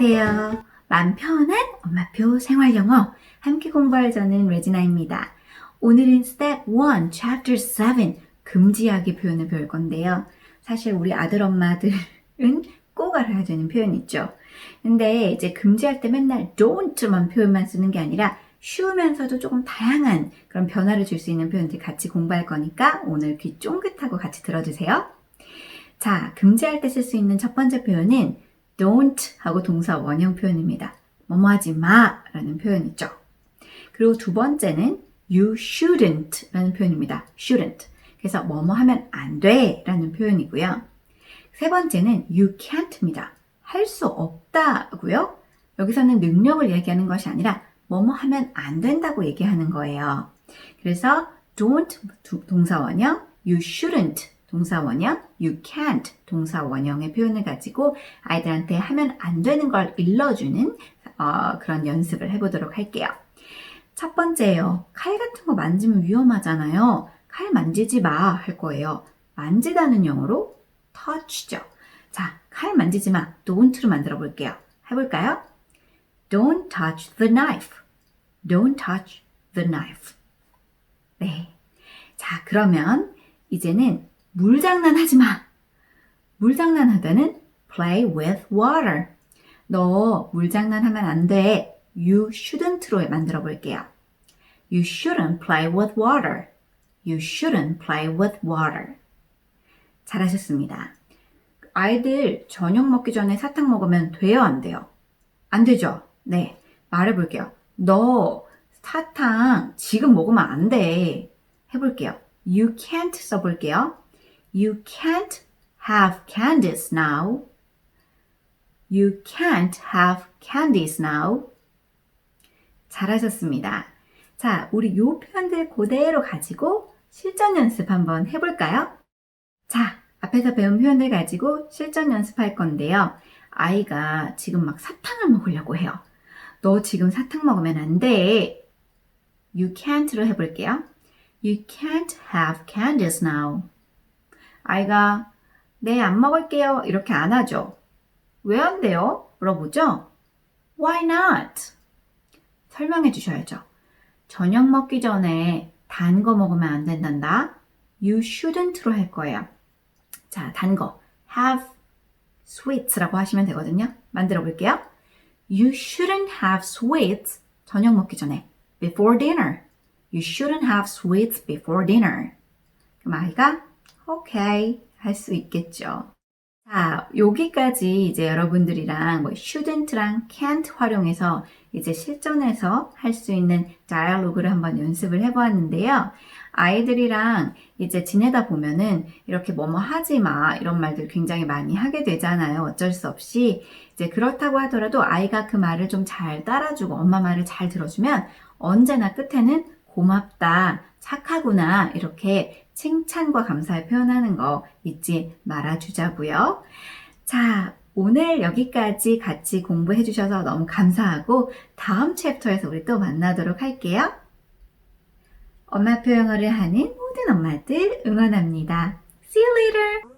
안녕하세요. 맘 편한 엄마표 생활 영어 함께 공부할 저는 레지나입니다. 오늘은 Step 1, Chapter 7 금지하기 표현을 배울 건데요. 사실 우리 아들 엄마들은 꼭 알아야 되는 표현 있죠. 근데 이제 금지할 때 맨날 don't만 표현만 쓰는 게 아니라 쉬우면서도 조금 다양한 그런 변화를 줄 수 있는 표현들 같이 공부할 거니까 오늘 귀 쫑긋하고 같이 들어주세요. 자, 금지할 때 쓸 수 있는 첫 번째 표현은 don't 하고 동사 원형 표현입니다. 뭐뭐 하지 마 라는 표현 있죠. 그리고 두 번째는 you shouldn't 라는 표현입니다. shouldn't. 그래서 뭐뭐 하면 안 돼 라는 표현이고요. 세 번째는 you can't입니다. 할 수 없다고요. 여기서는 능력을 얘기하는 것이 아니라 뭐뭐 하면 안 된다고 얘기하는 거예요. 그래서 don't 두- 동사 원형, you shouldn't 동사 원형, you can't 동사 원형의 표현을 가지고 아이들한테 하면 안 되는 걸 일러주는 어, 그런 연습을 해보도록 할게요. 첫 번째요. 칼 같은 거 만지면 위험하잖아요. 칼 만지지 마 할 거예요. 만지다는 영어로 touch죠. 자, 칼 만지지 마. don't로 만들어 볼게요. 해볼까요? Don't touch the knife. Don't touch the knife. 네. 자, 그러면 이제는 물장난 하지 마. 물장난 하다는 play with water. 너 물장난 하면 안 돼. You shouldn't로 만들어 볼게요. You shouldn't play with water. You shouldn't play with water. 잘하셨습니다. 아이들 저녁 먹기 전에 사탕 먹으면 돼요, 안 돼요? 안 되죠? 네. 말해 볼게요. 너 사탕 지금 먹으면 안 돼. 해볼게요. You can't 써볼게요. You can't have candies now. You can't have candies now. 잘하셨습니다. 자, 우리 요 표현들 그대로 가지고 실전 연습 한번 해볼까요? 자, 앞에서 배운 표현들 가지고 실전 연습할 건데요. 아이가 지금 막 사탕을 먹으려고 해요. 너 지금 사탕 먹으면 안 돼. You can't로 해볼게요. You can't have candies now. 아이가 네, 안 먹을게요. 이렇게 안 하죠. 왜 안 돼요? 물어보죠. Why not? 설명해 주셔야죠. 저녁 먹기 전에 단 거 먹으면 안 된단다. You shouldn't로 할 거예요. 자, 단 거. have sweets라고 하시면 되거든요. 만들어 볼게요. You shouldn't have sweets 저녁 먹기 전에 before dinner. You shouldn't have sweets before dinner. 그럼 아이가 okay 할 수 있겠죠. 자, 여기까지 이제 여러분들이랑 뭐 shouldn't랑 can't 활용해서 이제 실전에서 할 수 있는 다이얼로그를 한번 연습을 해보았는데요. 아이들이랑 이제 지내다 보면은 이렇게 뭐뭐 하지 마 이런 말들 굉장히 많이 하게 되잖아요. 어쩔 수 없이 이제 그렇다고 하더라도 아이가 그 말을 좀 잘 따라주고 엄마 말을 잘 들어주면 언제나 끝에는 고맙다, 착하구나 이렇게 칭찬과 감사를 표현하는 거 잊지 말아주자고요. 자, 오늘 여기까지 같이 공부해 주셔서 너무 감사하고 다음 챕터에서 우리 또 만나도록 할게요. 엄마 표 영어를 하는 모든 엄마들 응원합니다. See you later!